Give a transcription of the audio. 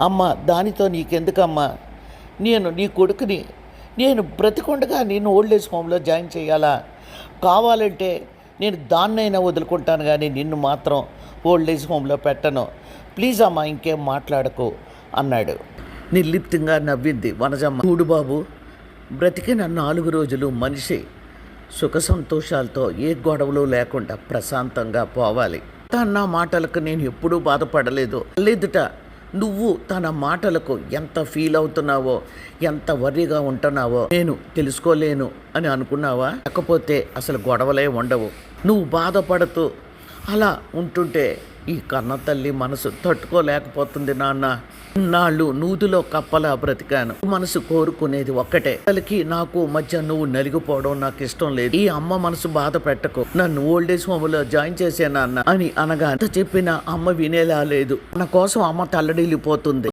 అమ్మ దానితో నీకెందుకమ్మా? నేను నీ కొడుకుని నేను బ్రతికొండగా నేను ఓల్డ్ ఏజ్ హోమ్లో జాయిన్ చేయాలా? కావాలంటే నేను దాన్నైనా వదులుకుంటాను కానీ నిన్ను మాత్రం ఓల్డ్ ఏజ్ హోమ్లో పెట్టను. ప్లీజ్ అమ్మా ఇంకేం మాట్లాడకు అన్నాడు. నిర్లిప్తంగా నవ్వింది వనజమ్మ. చూడు బాబు బ్రతికిన నాలుగు రోజులు మనిషి సుఖ సంతోషాలతో ఏ గొడవలు లేకుండా ప్రశాంతంగా పోవాలి. అన్న మాటలకు నేను ఎప్పుడూ బాధపడలేదు. లేదుట. నువ్వు తన మాటలకు ఎంత ఫీల్ అవుతున్నావో ఎంత వర్రీగా ఉంటున్నావో నేను తెలుసుకోలేను అని అనుకున్నావా? లేకపోతే అసలు గొడవలే ఉండవు. నువ్వు బాధపడుతూ అలా ఉంటుంటే ఈ కన్న తల్లి మనసు తట్టుకోలేకపోతుంది నాన్న. నాళ్ళు నూదులో కప్పలా బ్రతికాను. మనసు కోరుకునేది ఒక్కటే. తల్లికి నాకు మధ్య నువ్వు నలిగిపోవడం నాకు ఇష్టం లేదు. ఈ అమ్మ మనసు బాధ పెట్టకు. నన్ను ఓల్డేజ్ హోమ్లో జాయిన్ చేసే నాన్న అని అనగా అంత చెప్పిన అమ్మ వినేలా లేదు. మన కోసం అమ్మ తల్లడిల్లిపోతుంది.